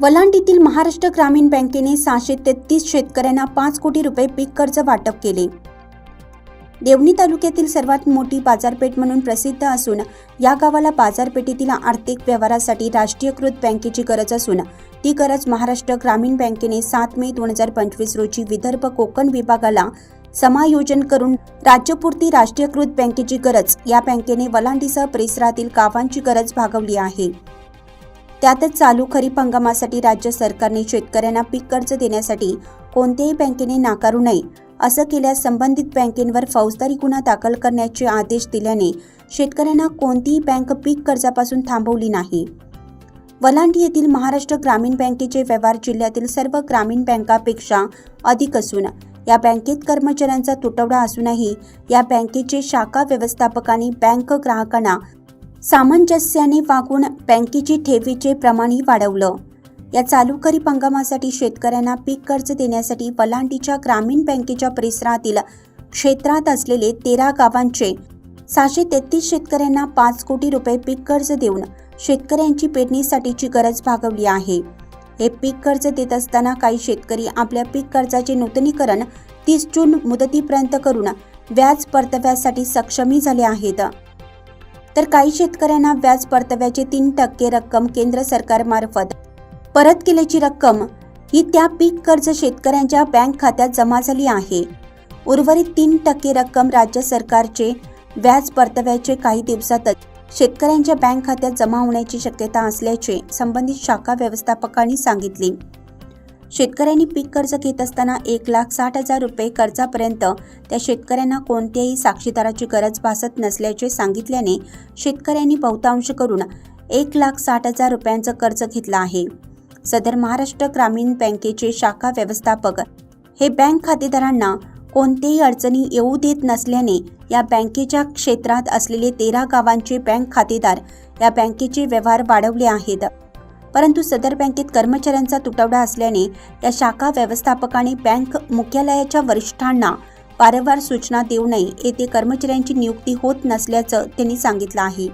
वलांडीतील महाराष्ट्र ग्रामीण बँकेने सहाशे तेहतीस शेतकऱ्यांना पाच कोटी रुपये पीक कर्ज वाटप केले. देवणी तालुक्यातील सर्वात मोठी बाजारपेठ म्हणून प्रसिद्ध असून या गावाला बाजारपेठेतील आर्थिक व्यवहारासाठी राष्ट्रीयकृत बँकेची गरज असून ती गरज महाराष्ट्र ग्रामीण बँकेने सात मे दोन हजार पंचवीस रोजी विदर्भ कोकण विभागाला समायोजन करून राज्यपुरती राष्ट्रीयकृत बँकेची गरज या बँकेने वलांडीसह परिसरातील गावांची गरज भागवली आहे. त्यातच चालू खरीप हंगामासाठी राज्य सरकारने शेतकऱ्यांना पीक कर्ज देण्यासाठी कोणत्याही बँकेने नाकारू नये असं केल्यास संबंधित बँकेंवर फौजदारी गुन्हा दाखल करण्याचे आदेश दिल्याने शेतकऱ्यांना कोणतीही बँक पीक कर्जापासून थांबवली नाही. वलांडी येथील महाराष्ट्र ग्रामीण बँकेचे व्यवहार जिल्ह्यातील सर्व ग्रामीण बँकापेक्षा अधिक असून या बँकेत कर्मचाऱ्यांचा तुटवडा असूनही या बँकेचे शाखा व्यवस्थापकांनी बँक ग्राहकांना सामंजस्याने वागून बँकेची ठेवीचे प्रमाणही वाढवलं. या चालू खरीप हंगामासाठी शेतकऱ्यांना पीक कर्ज देण्यासाठी वलांडीच्या ग्रामीण बँकेच्या परिसरातील क्षेत्रात असलेले तेरा गावांचे सहाशे तेहतीस शेतकऱ्यांना पाच कोटी रुपये पीक कर्ज देऊन शेतकऱ्यांची पेरणीसाठीची गरज भागवली आहे. हे पीक कर्ज देत असताना काही शेतकरी आपल्या पीक कर्जाचे नूतनीकरण तीस जून मुदतीपर्यंत करून व्याज परताव्यासाठी सक्षमी झाले आहेत. तर काही शेतकऱ्यांना व्याज परताव्याचे तीन टक्के रक्कम केंद्र सरकारमार्फत. परत केल्याची रक्कम ही त्या पीक कर्ज शेतकऱ्यांच्या बँक खात्यात जमा झाली आहे. उर्वरित तीन टक्के रक्कम राज्य सरकारचे व्याज परताव्याचे काही दिवसातच शेतकऱ्यांच्या बँक खात्यात जमा होण्याची शक्यता असल्याचे संबंधित शाखा व्यवस्थापकांनी सांगितले. शेतकऱ्यांनी पीक कर्ज घेत असताना एक लाख साठ हजार रुपये कर्जापर्यंत त्या शेतकऱ्यांना कोणत्याही साक्षीदाराची गरज भासत नसल्याचे सांगितल्याने शेतकऱ्यांनी बहुतांश करून एक लाख साठ हजार रुपयांचं कर्ज घेतलं आहे. सदर महाराष्ट्र ग्रामीण बँकेचे शाखा व्यवस्थापक हे बँक खातेदारांना कोणतेही अडचणी येऊ देत नसल्याने या बँकेच्या क्षेत्रात असलेले तेरा गावांचे बँक खातेदार या बँकेचे व्यवहार वाढवले आहेत. परंतु सदर बँकेत कर्मचाऱ्यांचा तुटवडा असल्याने या शाखा व्यवस्थापकाने बँक मुख्यालयाच्या वरिष्ठांना वारंवार सूचना देऊ नये येथे कर्मचाऱ्यांची नियुक्ती होत नसल्याचं त्यांनी सांगितलं आहे.